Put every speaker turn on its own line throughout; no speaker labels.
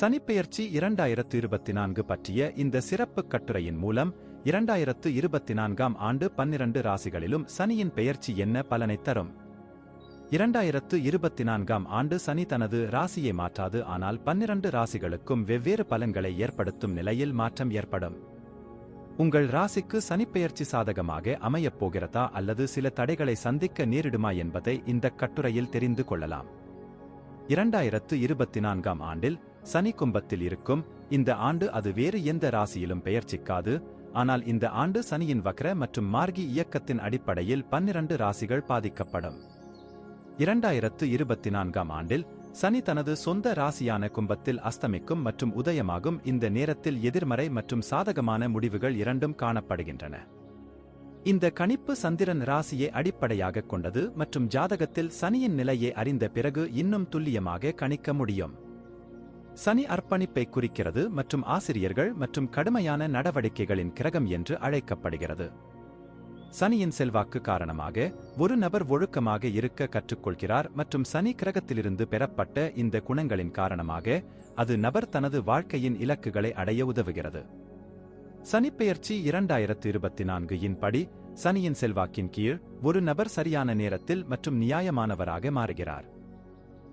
சனிப்பெயர்ச்சி இரண்டாயிரத்து இருபத்தி நான்கு பற்றிய இந்த சிறப்பு கட்டுரையின் மூலம் இரண்டாயிரத்து இருபத்தி நான்காம் ஆண்டு பன்னிரண்டு ராசிகளிலும் சனியின் பெயர்ச்சி என்ன பலனை தரும்? இரண்டாயிரத்து இருபத்தி நான்காம் ஆண்டு சனி தனது ராசியை மாற்றாது ஆனால் பன்னிரண்டு ராசிகளுக்கும் வெவ்வேறு பலன்களை ஏற்படுத்தும் நிலையில் மாற்றம் ஏற்படும். உங்கள் ராசிக்கு சனிப்பெயர்ச்சி சாதகமாக அமையப் போகிறதா அல்லது சில தடைகளை சந்திக்க நேரிடுமா என்பதை இந்த கட்டுரையில் தெரிந்து கொள்ளலாம். இரண்டாயிரத்து இருபத்தி நான்காம் ஆண்டில் சனி கும்பத்தில் இருக்கும். இந்த ஆண்டு அது வேறு எந்த ராசியிலும் பெயர்ச்சிக்காது ஆனால் இந்த ஆண்டு சனியின் வக்ர மற்றும் மார்கி இயக்கத்தின் அடிப்படையில் பன்னிரண்டு ராசிகள் பாதிக்கப்படும். இரண்டாயிரத்து இருபத்தி நான்காம் ஆண்டில் சனி தனது சொந்த ராசியான கும்பத்தில் அஸ்தமிக்கும் மற்றும் உதயமாகும். இந்த நேரத்தில் எதிர்மறை மற்றும் சாதகமான முடிவுகள் இரண்டும் காணப்படுகின்றன. இந்த கணிப்பு சந்திரன் ராசியை அடிப்படையாகக் கொண்டது மற்றும் ஜாதகத்தில் சனியின் நிலையை அறிந்த பிறகு இன்னும் துல்லியமாக கணிக்க முடியும். சனி அர்ப்பணிப்பை குறிக்கிறது மற்றும் ஆசிரியர்கள் மற்றும் கடுமையான நடவடிக்கைகளின் கிரகம் என்று அழைக்கப்படுகிறது. சனியின் செல்வாக்கு காரணமாக ஒரு நபர் ஒழுக்கமாக இருக்க கற்றுக்கொள்கிறார் மற்றும் சனி கிரகத்திலிருந்து பெறப்பட்ட இந்த குணங்களின் காரணமாக அது நபர் தனது வாழ்க்கையின் இலக்குகளை அடைய உதவுகிறது. சனிப்பெயர்ச்சி இரண்டாயிரத்து இருபத்தி நான்கு இன் படி சனியின் செல்வாக்கின் கீழ் ஒரு நபர் சரியான நேரத்தில் மற்றும் நியாயமானவராக மாறுகிறார்.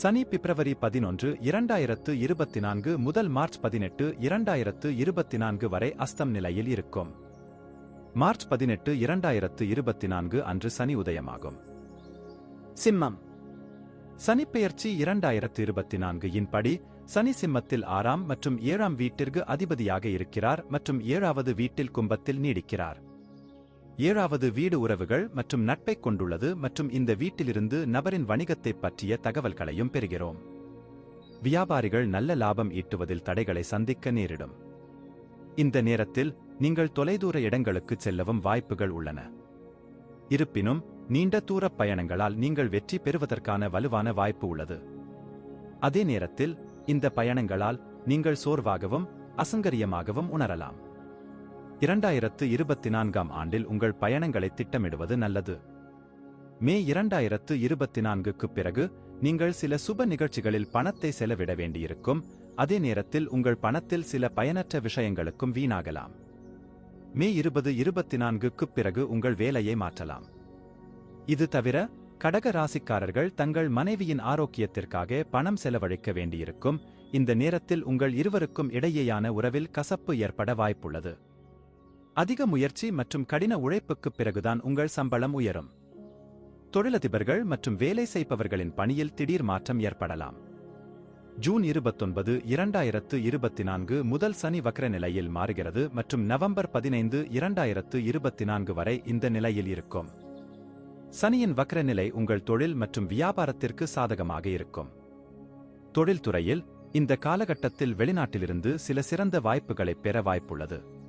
சனி பிப்ரவரி பதினொன்று இரண்டாயிரத்து இருபத்தி நான்கு முதல் மார்ச் பதினெட்டு இரண்டாயிரத்து இருபத்தி நான்கு வரை அஸ்தம் நிலையில் இருக்கும். மார்ச் பதினெட்டு இரண்டாயிரத்து இருபத்தி நான்கு அன்று சனி உதயமாகும். சிம்மம். சனிப்பெயர்ச்சி இரண்டாயிரத்து இருபத்தி நான்கு இன் படி சனி சிம்மத்தில் ஆறாம் மற்றும் ஏழாம் வீட்டிற்கு அதிபதியாக இருக்கிறார் மற்றும் ஏழாவது வீட்டில் கும்பத்தில் நீடிக்கிறார். ஏழாவது வீடு உறவுகள் மற்றும் நட்பைக் கொண்டுள்ளது மற்றும் இந்த வீட்டிலிருந்து நபரின் வணிகத்தைப் பற்றிய தகவல்களையும் பெறுகிறோம். வியாபாரிகள் நல்ல லாபம் ஈட்டுவதில் தடைகளை சந்திக்க நேரிடும். இந்த நேரத்தில் நீங்கள் தொலைதூர இடங்களுக்குச் செல்லவும் வாய்ப்புகள் உள்ளன. இருப்பினும் நீண்ட தூர பயணங்களால் நீங்கள் வெற்றி பெறுவதற்கான வலுவான வாய்ப்பு உள்ளது. அதே நேரத்தில் இந்த பயணங்களால் நீங்கள் சோர்வாகவும் அசங்கரியமாகவும் உணரலாம். இரண்டாயிரத்து இருபத்தி நான்காம் ஆண்டில் உங்கள் பயணங்களை திட்டமிடுவது நல்லது. மே இரண்டாயிரத்து இருபத்தி நான்குக்குப் பிறகு நீங்கள் சில சுப நிகழ்ச்சிகளில் பணத்தை செலவிட வேண்டியிருக்கும். அதே நேரத்தில் உங்கள் பணத்தில் சில பயனற்ற விஷயங்களுக்கும் வீணாகலாம். மே இருபது இருபத்தி நான்குக்குப் பிறகு உங்கள் வேலையை மாற்றலாம். இது தவிர கடக ராசிக்காரர்கள் தங்கள் மனைவியின் ஆரோக்கியத்திற்காக பணம் செலவழிக்க வேண்டியிருக்கும். இந்த நேரத்தில் உங்கள் இருவருக்கும் இடையேயான உறவில் கசப்பு ஏற்பட வாய்ப்புள்ளது. அதிக முயற்சி மற்றும் கடின உழைப்புக்குப் பிறகுதான் உங்கள் சம்பளம் உயரும். தொழிலதிபர்கள் மற்றும் வேலை செய்பவர்களின் பணியில் திடீர் மாற்றம் ஏற்படலாம். ஜூன் இருபத்தொன்பது இரண்டாயிரத்து இருபத்தி நான்கு முதல் சனி வக்ர நிலையில் மாறுகிறது மற்றும் நவம்பர் பதினைந்து இரண்டாயிரத்து இருபத்தி நான்கு வரை இந்த நிலையில் இருக்கும். சனியின் வக்ர நிலை உங்கள் தொழில் மற்றும் வியாபாரத்திற்கு சாதகமாக இருக்கும். தொழில்துறையில் இந்த காலகட்டத்தில் வெளிநாட்டிலிருந்து சில சிறந்த வாய்ப்புகளை பெற வாய்ப்புள்ளது.